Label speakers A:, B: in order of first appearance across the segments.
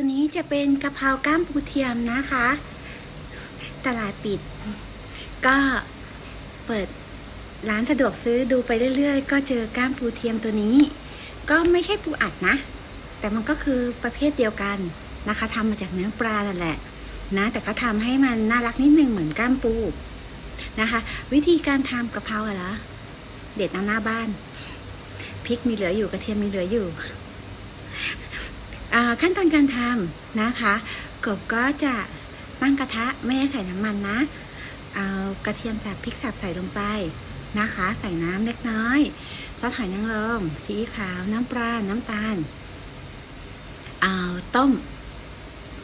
A: ตัวนี้จะเป็นกะเพราก้ามปูเทียมนะคะ ตลาดปิด ก็เปิดร้านสะดวกซื้อดูไปเรื่อยๆ ก็เจอก้ามปูเทียมตัวนี้ ก็ไม่ใช่ปูอัดนะ แต่มันก็คือประเภทเดียวกันนะคะทำมาจากเนื้อปลานั่นแหละนะ แต่เขาทำให้มันน่ารักนิดนึงเหมือนก้ามปูนะคะ วิธีการทำกะเพราเหรอเด็ดเอาหน้าบ้านพริกมีเหลืออยู่กระเทียมมีเหลืออยู่ ขั้นตอนการทำนะคะกบก็จะตั้งกระทะไม่ให้ใส่น้ำมันนะ เอากระเทียมสับพริกสับใส่ลงไปนะคะ ใส่น้ำเล็กน้อยซอสหอยนางรมซีอิ๊วขาวน้ำปลาน้ำตาล เอาต้ม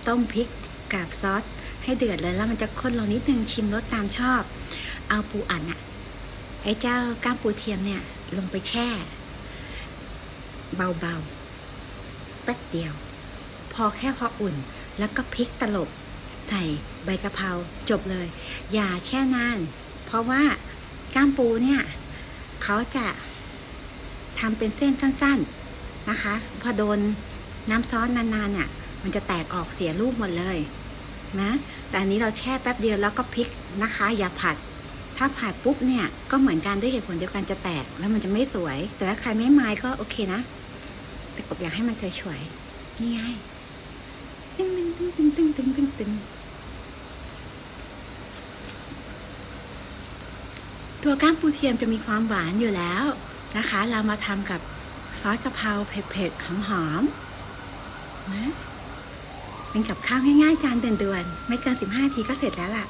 A: ต้มพริกกับซอสให้เดือดเลยแล้วมันจะข้นลงนิดนึงชิมรสตามชอบ เอาปูอัดอะไอ้เจ้าก้ามปูเทียมเนี่ยลงไปแช่ เบาๆ แป๊บเดียว พอแค่พออุ่นแล้วก็พริกตลบ ใส่ใบกะเพราจบเลย อย่าแช่นาน เพราะว่าก้ามปูเนี่ย เขาจะทำเป็นเส้นสั้น ๆนะคะ พอโดนน้ำซอสนานๆเนี่ยมันจะแตกออกเสียรูปหมดเลยนะแต่อันนี้เราแช่แป๊บเดียวแล้วก็พลิกนะคะ อย่าผัด ถ้าผัดปุ๊บเนี่ยก็เหมือนกันด้วยเหตุผลเดียวกันจะแตก แล้วมันจะไม่สวย แต่ถ้าใครไม่ไมายก็โอเคนะ แต่กบอยากให้มันสวยๆนี่ไงตึ้งตึ้งตึ้งตึ้งตึ้งตึ้งตึ้งตัวก้ามปูเทียมจะมีความหวานอยู่แล้วนะคะ เรามาทำกับซอสกะเพราเผ็ดๆหอมๆนะเป็นกับข้าวง่ายๆจานเด่นๆไม่เกิน 15นาทีก็เสร็จแล้วล่ะ